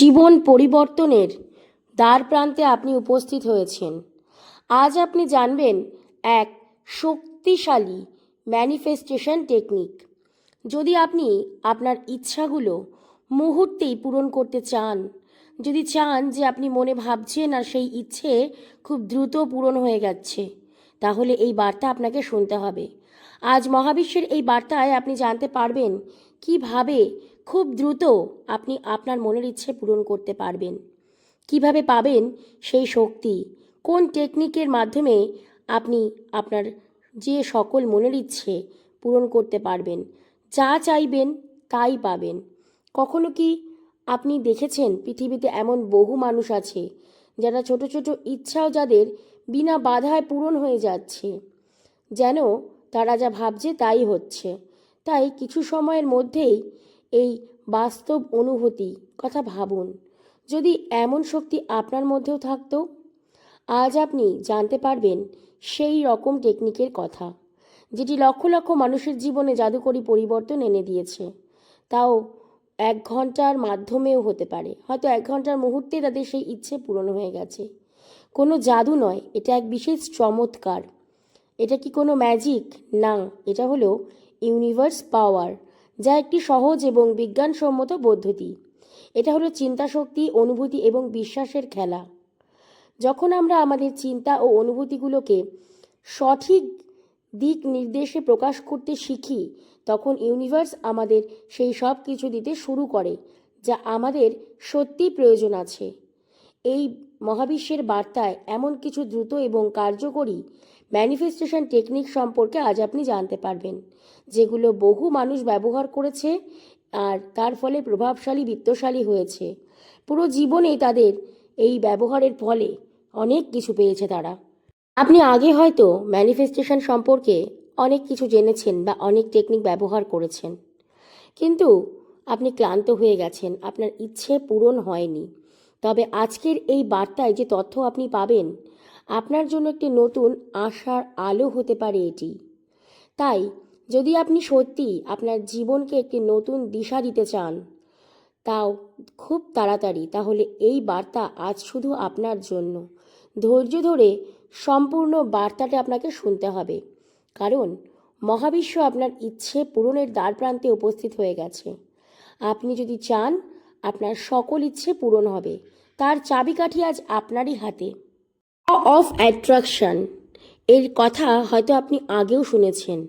জীবন পরিবর্তনের দ্বার প্রান্তে আপনি উপস্থিত হয়েছেন। আজ আপনি জানবেন এক শক্তিশালী ম্যানিফেস্টেশন টেকনিক যদি আপনি আপনার ইচ্ছাগুলো মুহূর্তেই পূরণ করতে চান, যদি চান যে আপনি মনে ভাবছেন আর সেই ইচ্ছে খুব দ্রুত পূরণ হয়ে যাচ্ছে, তাহলে এই বার্তা আপনাকে শুনতে হবে। আজ মহাবিশ্বের এই বার্তায় আপনি জানতে পারবেন কীভাবে খুব দ্রুত আপনি আপনার মনের ইচ্ছে পূরণ করতে পারবেন। কীভাবে পাবেন সেই শক্তি? কোন টেকনিকের মাধ্যমে আপনি আপনার যে সকল মনের ইচ্ছে পূরণ করতে পারবেন, যা চাইবেন তাই পাবেন। কখনো কি আপনি দেখেছেন পৃথিবীতে এমন বহু মানুষ আছে, যারা ছোট ছোট ইচ্ছাও যাদের বিনা বাধায় পূরণ হয়ে যাচ্ছে? যেন তারা যা ভাবছে তাই হচ্ছে। তাই কিছু সময়ের মধ্যেই এই বাস্তব অনুভূতি, কথা ভাবুন। যদি এমন শক্তি আপনার মধ্যেও থাকতো, আজ আপনি জানতে পারবেন সেই রকম টেকনিকের কথা, যেটি লক্ষ লক্ষ মানুষের জীবনে জাদুকরী পরিবর্তন এনে দিয়েছে। তাও এক ঘণ্টার মাধ্যমেও হতে পারে, হয়তো এক ঘণ্টার মুহূর্তে তাদের সেই ইচ্ছে পূরণ হয়ে গেছে। কোনো জাদু নয়, এটা এক বিশেষ চমৎকার। এটা কি কোনো ম্যাজিক না, এটা হলো ইউনিভার্স পাওয়ার যা একটি সহজ এবং বিজ্ঞানসম্মত পদ্ধতি। এটা হলো চিন্তাশক্তি, অনুভূতি এবং বিশ্বাসের খেলা। যখন আমরা আমাদের চিন্তা ও অনুভূতিগুলোকে সঠিক দিক নির্দেশে প্রকাশ করতে শিখি, তখন ইউনিভার্স আমাদের সেই সব কিছু দিতে শুরু করে, যা আমাদের সত্যি প্রয়োজন আছে। এই মহাবিশ্বের বার্তায় এমন কিছু দ্রুত এবং কার্যকরী ম্যানিফেস্টেশন টেকনিক সম্পর্কে আজ আপনি জানতে পারবেন, যেগুলো বহু মানুষ ব্যবহার করেছে আর তার ফলে প্রভাবশালী, বিত্তশালী হয়েছে। পুরো জীবনেই তাদের এই ব্যবহারের ফলে অনেক কিছু পেয়েছে তারা। আপনি আগে হয়তো ম্যানিফেস্টেশন সম্পর্কে অনেক কিছু জেনেছেন বা অনেক টেকনিক ব্যবহার করেছেন। কিন্তু আপনি ক্লান্ত হয়ে গেছেন, আপনার ইচ্ছে পূরণ হয়নি। তবে আজকের এই বার্তায় যে তথ্য আপনি পাবেন আপনার জন্য একটি নতুন আশার আলো হতে পারে এটি। তাই, যদি আপনি সত্যি আপনার জীবনকে একটি নতুন দিশা দিতে চান, তাও খুব তাড়াতাড়ি, তাহলে এই বার্তা আজ শুধু আপনার জন্য। ধৈর্য ধরে সম্পূর্ণ বার্তাটা আপনাকে শুনতে হবে, কারণ মহাবিশ্ব আপনার ইচ্ছে পূরণের দ্বার প্রান্তে উপস্থিত হয়ে গেছে। আপনি যদি চান, আপনার সকল ইচ্ছে পূরণ হবে, তার চাবিকাঠি আজ আপনারই হাতে। Of attraction. এর কথা হয়তো আপনি আগেও শুনেছেন।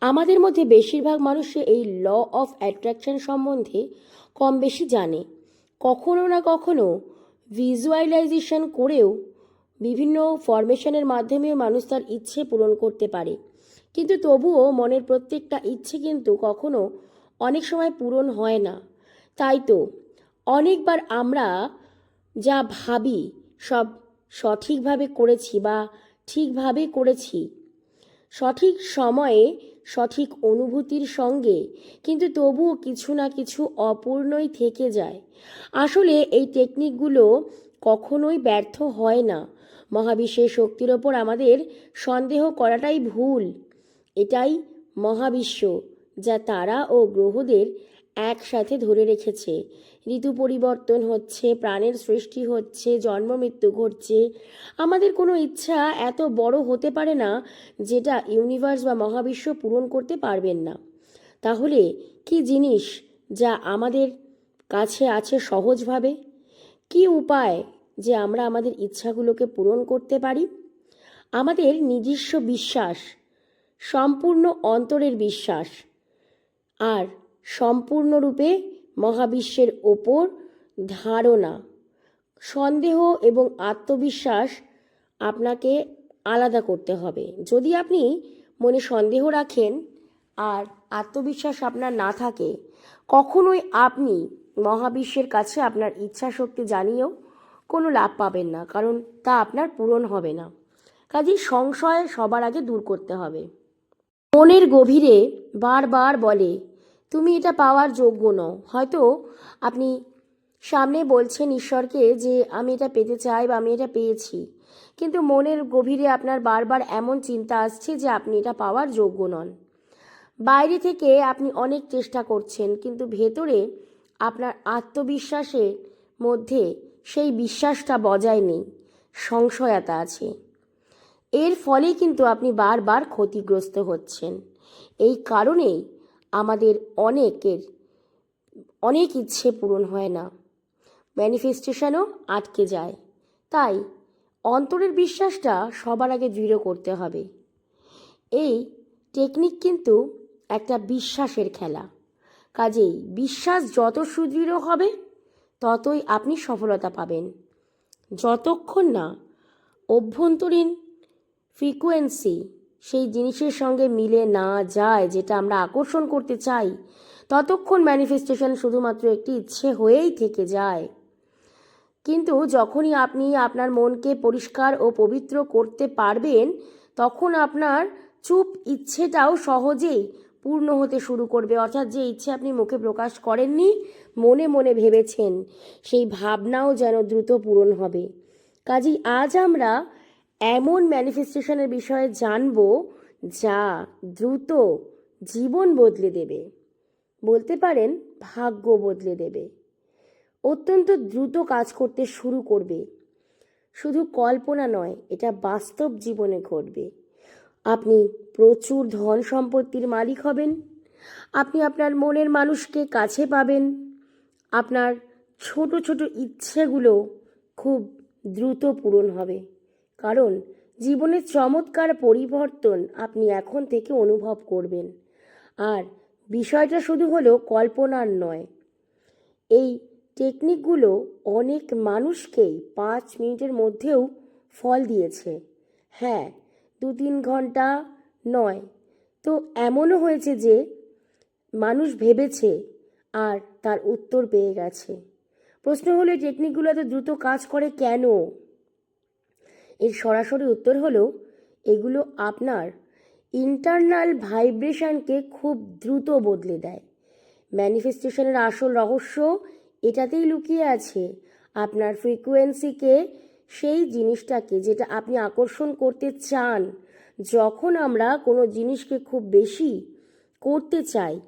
আমাদের মধ্যে বেশিরভাগ মানুষই এই ল অফ অ্যাট্রাকশন সম্বন্ধে কম বেশি জানে। কখনো না কখনো ভিজুয়ালাইজেশন করেও বিভিন্ন ফরমেশনের মাধ্যমেও মানুষ তার ইচ্ছে পূরণ করতে পারে। কিন্তু তবুও মনের প্রত্যেকটা ইচ্ছে কিন্তু কখনো অনেক সময় পূরণ হয় না। তাই তো, অনেকবার আমরা যা ভাবি সব সঠিকভাবে করেছি বা ঠিকভাবে করেছি। সঠিক সময়ে সঠিক অনুভূতির সঙ্গে কিন্তু তবুও কিছু না কিছু অপূর্ণই থেকে যায়। আসলে এই টেকনিকগুলো কখনোই ব্যর্থ হয় না। মহাবিশ্বের শক্তির ওপর আমাদের সন্দেহ করাটাই ভুল। এটাই মহাবিশ্ব, যা তারা ও গ্রহদের একসাথে ধরে রেখেছে। ঋতু পরিবর্তন হচ্ছে, প্রাণের সৃষ্টি হচ্ছে, জন্ম, মৃত্যু ঘটছে। আমাদের কোনো ইচ্ছা এত বড় হতে পারে না যেটা ইউনিভার্স বা মহাবিশ্ব পূরণ করতে পারবেন না। তাহলে কি জিনিস যা আমাদের কাছে আছে সহজভাবে? কি উপায় যে আমরা আমাদের ইচ্ছাগুলোকে পূরণ করতে পারি? আমাদের নিজস্ব বিশ্বাস, সম্পূর্ণ অন্তরের বিশ্বাস, আর সম্পূর্ণরূপে মহাবিশ্বের ওপর ধারণা। সন্দেহ এবং আত্মবিশ্বাস আপনাকে আলাদা করতে হবে। যদি আপনি মনে সন্দেহ রাখেন আর আত্মবিশ্বাস আপনার না থাকে, কখনোই আপনি মহাবিশ্বের কাছে আপনার ইচ্ছা শক্তি জানিয়েও কোনো লাভ পাবেন না, কারণ তা আপনার পূরণ হবে না। কাজেই সংশয় সবার আগে দূর করতে হবে। মনের গভীরে বারবার বলে তুমি এটা পাওয়ার যোগ্য নও। হয়তো আপনি সামনে বলছেন ঈশ্বরকে যে আমি এটা পেতে চাই বা আমি এটা পেয়েছি। কিন্তু মনের গভীরে আপনার বারবার এমন চিন্তা আসছে যে আপনি এটা পাওয়ার যোগ্য নন। বাইরে থেকে আপনি অনেক চেষ্টা করছেন, কিন্তু ভেতরে আপনার আত্মবিশ্বাসের মধ্যে সেই বিশ্বাসটা বজায় নেই, সংশয়তা আছে। এর ফলে কিন্তু আপনি বারবার ক্ষতিগ্রস্ত হচ্ছেন। এই কারণেই আমাদের অনেকের, অনেক ইচ্ছে পূরণ হয় না। ম্যানিফেস্টেশনও আটকে যায়। তাই অন্তরের বিশ্বাসটা সবার আগে দৃঢ় করতে হবে। এই টেকনিক কিন্তু একটা বিশ্বাসের খেলা। কাজেই বিশ্বাস যত সুদৃঢ় হবে, ততই আপনি সফলতা পাবেন। যতক্ষণ না অভ্যন্তরীণ ফ্রিকোয়েন্সি সেই জিনিসের সঙ্গে মিলে না যায় যেটা আমরা আকর্ষণ করতে চাই। ততক্ষণ ম্যানিফেস্টেশন শুধুমাত্র একটি ইচ্ছে হয়েই থেকে যায়। কিন্তু যখনই আপনি আপনার মনকে পরিষ্কার ও পবিত্র করতে পারবেন, তখন আপনার চুপ ইচ্ছেটাও সহজেই পূর্ণ হতে শুরু করবে। অর্থাৎ যে ইচ্ছে আপনি মুখে প্রকাশ করেননি, মনে মনে ভেবেছেন, সেই ভাবনাও যেন দ্রুত পূরণ হবে। কাজেই আজ আমরা এমন ম্যানিফেস্টেশনের বিষয়ে জানব যা দ্রুত জীবন বদলে দেবে। বলতে পারেন, ভাগ্য বদলে দেবে। অত্যন্ত দ্রুত কাজ করতে শুরু করবে। শুধু কল্পনা নয়, এটা বাস্তব জীবনে ঘটবে। আপনি প্রচুর ধন সম্পত্তির মালিক হবেন। আপনি আপনার মনের মানুষকে কাছে পাবেন। আপনার ছোট ছোট ইচ্ছেগুলো খুব দ্রুত পূরণ হবে। কারণ জীবনের চমৎকার পরিবর্তন আপনি এখন থেকে অনুভব করবেন। আর বিষয়টা শুধু হলো কল্পনার নয়। এই টেকনিকগুলো অনেক মানুষকেই পাঁচ মিনিটের মধ্যেও ফল দিয়েছে। হ্যাঁ দু তিন ঘণ্টা নয়। তো এমনও হয়েছে যে মানুষ ভেবেছে আর তার উত্তর পেয়ে গেছে। প্রশ্ন হলো টেকনিকগুলো এত দ্রুত কাজ করে কেন? এর সরাসরি উত্তর হলো, এগুলো আপনার ইন্টারনাল ভাইব্রেশনকে খুব দ্রুত বদলে দেয়। ম্যানিফেস্টেশনের আসল রহস্য এটাতেই লুকিয়ে আছে। আপনার ফ্রিকোয়েন্সিকে সেই জিনিসটাকে যেটা আপনি আকর্ষণ করতে চান, যখন আমরা কোনো জিনিসকে খুব বেশি করতে চাই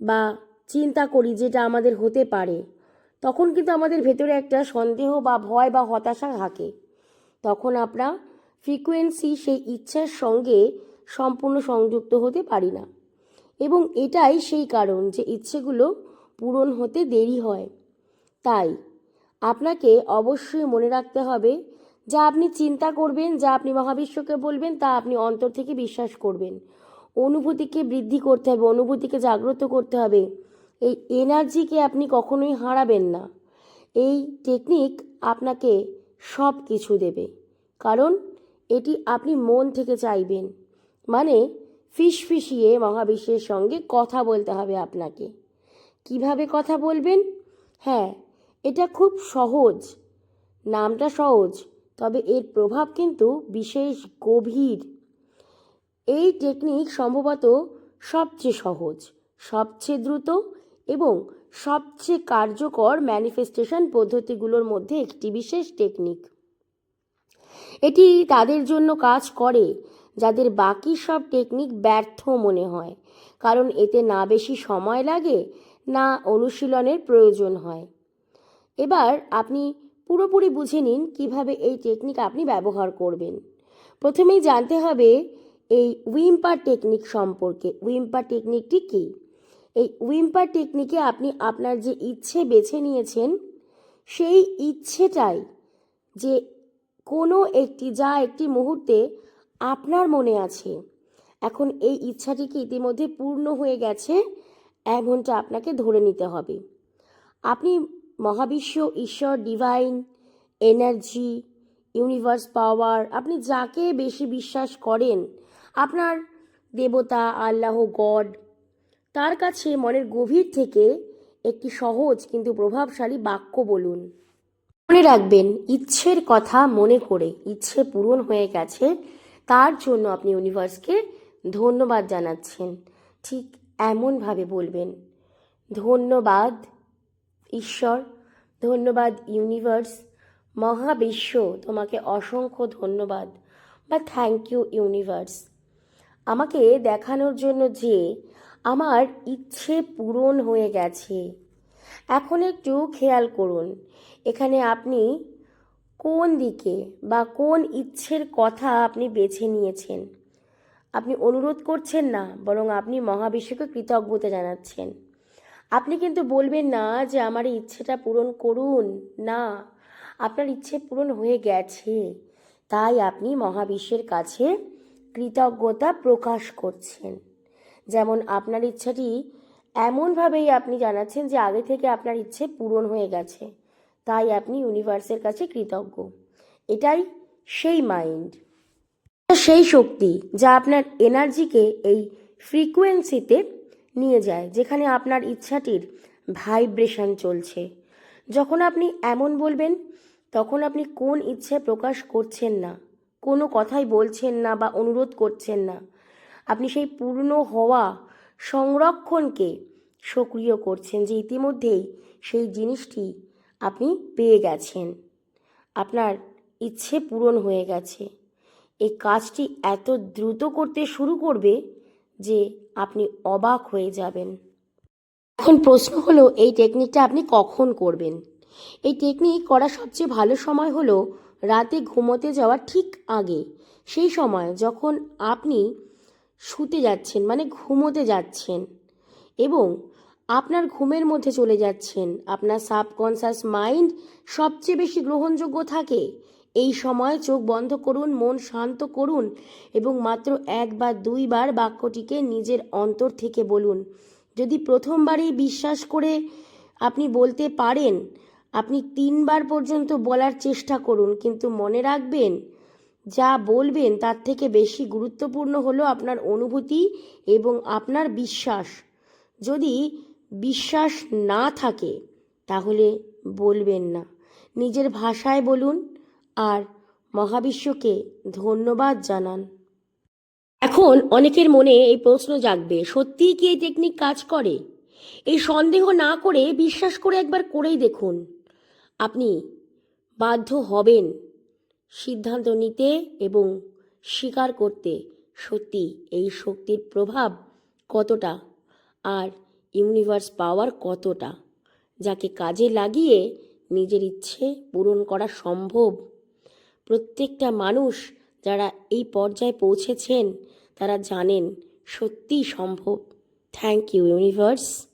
বা চিন্তা করি যেটা আমাদের হতে পারে, তখন কিন্তু আমাদের ভেতরে একটা সন্দেহ বা ভয় বা হতাশা থাকে। তখন আমরা ফ্রিকোয়েন্সি সেই ইচ্ছার সঙ্গে সম্পূর্ণ সংযুক্ত হতে পারি না। এবং এটাই সেই কারণ যে ইচ্ছেগুলো পূরণ হতে দেরি হয়। তাই আপনাকে অবশ্যই মনে রাখতে হবে, যা আপনি চিন্তা করবেন, যা আপনি মহাবিশ্বকে বলবেন, তা আপনি অন্তর থেকে বিশ্বাস করবেন। অনুভূতিকে বৃদ্ধি করতে হবে, অনুভূতিকে জাগ্রত করতে হবে। এই এনার্জিকে আপনি কখনোই হারাবেন না। এই টেকনিক আপনাকে সব কিছু দেবে। কারণ এটি আপনি মন থেকে চাইবেন। মানে ফিস ফিসিয়ে মহাবিশ্বের সঙ্গে কথা বলতে হবে আপনাকে। কীভাবে কথা বলবেন? হ্যাঁ এটা খুব সহজ। নামটা সহজ, তবে এর প্রভাব কিন্তু বিশেষ গভীর। এই টেকনিক সম্ভবত সবচেয়ে সহজ, সবচেয়ে দ্রুত এবং সবচেয়ে কার্যকর ম্যানিফেস্টেশন পদ্ধতিগুলোর মধ্যে একটি বিশেষ টেকনিক এটি তাদের জন্য কাজ করে, যাদের বাকি সব টেকনিক ব্যর্থ মনে হয়, কারণ এতে না বেশি সময় লাগে, না অনুশীলনের প্রয়োজন হয়। এবার আপনি পুরোপুরি বুঝে নিন কীভাবে এই টেকনিক আপনি ব্যবহার করবেন। প্রথমেই জানতে হবে এই উইম্পার টেকনিক সম্পর্কে। উইম্পার টেকনিকটি কী? এই উইম্পার টেকনিকে আপনি আপনার যে ইচ্ছে বেছে নিয়েছেন, সেই ইচ্ছেটাই যে কোনো একটি, যা একটি মুহূর্তে আপনার মনে আছে, এখন এই ইচ্ছাটি কি ইতিমধ্যে পূর্ণ হয়ে গেছে? এমনটা আপনাকে ধরে নিতে হবে। আপনি মহাবিশ্ব, ঈশ্বর ডিভাইন এনার্জি ইউনিভার্স পাওয়ার আপনি যাকে বেশি বিশ্বাস করেন, আপনার দেবতা, আল্লাহ, গড তার কাছে মনের গভীর থেকে একটি সহজ কিন্তু প্রভাবশালী বাক্য বলুন। মনে রাখবেন, ইচ্ছের কথা মনে করে ইচ্ছে পূরণ হয়ে গেছে, তার জন্য আপনি ইউনিভার্সকে ধন্যবাদ জানাচ্ছেন। ঠিক এমনভাবে বলবেন, ধন্যবাদ, ঈশ্বর, ধন্যবাদ ইউনিভার্স, মহাবিশ্ব, তোমাকে অসংখ্য ধন্যবাদ বা থ্যাংক ইউ ইউনিভার্স। আমাকে দেখানোর জন্য যে আমার ইচ্ছে পূরণ হয়ে গেছে। এখন একটু খেয়াল করুন, এখানে আপনি কোন দিকে বা কোন ইচ্ছের কথা আপনি বেছে নিয়েছেন? আপনি অনুরোধ করছেন না, বরং আপনি মহাবিশ্বকে কৃতজ্ঞতা জানাচ্ছেন। আপনি কিন্তু বলবেন না যে আমার ইচ্ছেটা পূরণ করুন। না, আপনার ইচ্ছে পূরণ হয়ে গেছে। তাই আপনি মহাবিশ্বের কাছে কৃতজ্ঞতা প্রকাশ করছেন। যেমন আপনার ইচ্ছাটি এমনভাবেই আপনি জানাচ্ছেন যে আগে থেকে আপনার ইচ্ছে পূরণ হয়ে গেছে। তাই আপনি ইউনিভার্সের কাছে কৃতজ্ঞ। এটাই সেই মাইন্ড। সেই শক্তি যা আপনার এনার্জিকে এই ফ্রিকোয়েন্সিতে নিয়ে যায়, যেখানে আপনার ইচ্ছাটির ভাইব্রেশন চলছে। যখন আপনি এমন বলবেন, তখন আপনি কোন ইচ্ছে প্রকাশ করছেন না, কোনো কথাই বলছেন না বা অনুরোধ করছেন না। আপনি সেই পূর্ণ হওয়া সংরক্ষণকে সক্রিয় করছেন যে ইতিমধ্যেই সেই জিনিসটি আপনি পেয়ে গেছেন। আপনার ইচ্ছে পূরণ হয়ে গেছে। এই কাজটি এত দ্রুত করতে শুরু করবে যে আপনি অবাক হয়ে যাবেন। এখন প্রশ্ন হলো, এই টেকনিকটা আপনি কখন করবেন? এই টেকনিক করার সবচেয়ে ভালো সময় হলো রাতে ঘুমোতে যাওয়ার ঠিক আগে। সেই সময় যখন আপনি শুতে যাচ্ছেন মানে ঘুমোতে যাচ্ছেন এবং আপনার ঘুমের মধ্যে চলে যাচ্ছেন। আপনার সাবকনসাস মাইন্ড সবচেয়ে বেশি গ্রহণযোগ্য থাকে। এই সময় চোখ বন্ধ করুন, মন শান্ত করুন এবং মাত্র এক বা দুইবার বাক্যটিকে নিজের অন্তর থেকে বলুন। যদি প্রথমবারেই বিশ্বাস করে আপনি বলতে পারেন, আপনি তিনবার পর্যন্ত বলার চেষ্টা করুন, কিন্তু মনে রাখবেন যা বলবেন তার থেকে বেশি গুরুত্বপূর্ণ হলো আপনার অনুভূতি এবং আপনার বিশ্বাস। যদি বিশ্বাস না থাকে, তাহলে বলবেন না। নিজের ভাষায় বলুন আর মহাবিশ্বকে ধন্যবাদ জানান। এখন অনেকের মনে এই প্রশ্ন জাগবে, সত্যিই কি এই টেকনিক কাজ করে? এই সন্দেহ না করে বিশ্বাস করে একবার করেই দেখুন। আপনি বাধ্য হবেন। সিদ্ধান্ত নিতে এবং স্বীকার করতে সত্যি এই শক্তির প্রভাব কতটা আর ইউনিভার্স পাওয়ার কতটা, যাকে কাজে লাগিয়ে নিজের ইচ্ছে পূরণ করা সম্ভব। প্রত্যেকটা মানুষ যারা এই পর্যায়ে পৌঁছেছেন, তারা জানেন সত্যিই সম্ভব। Thank you universe.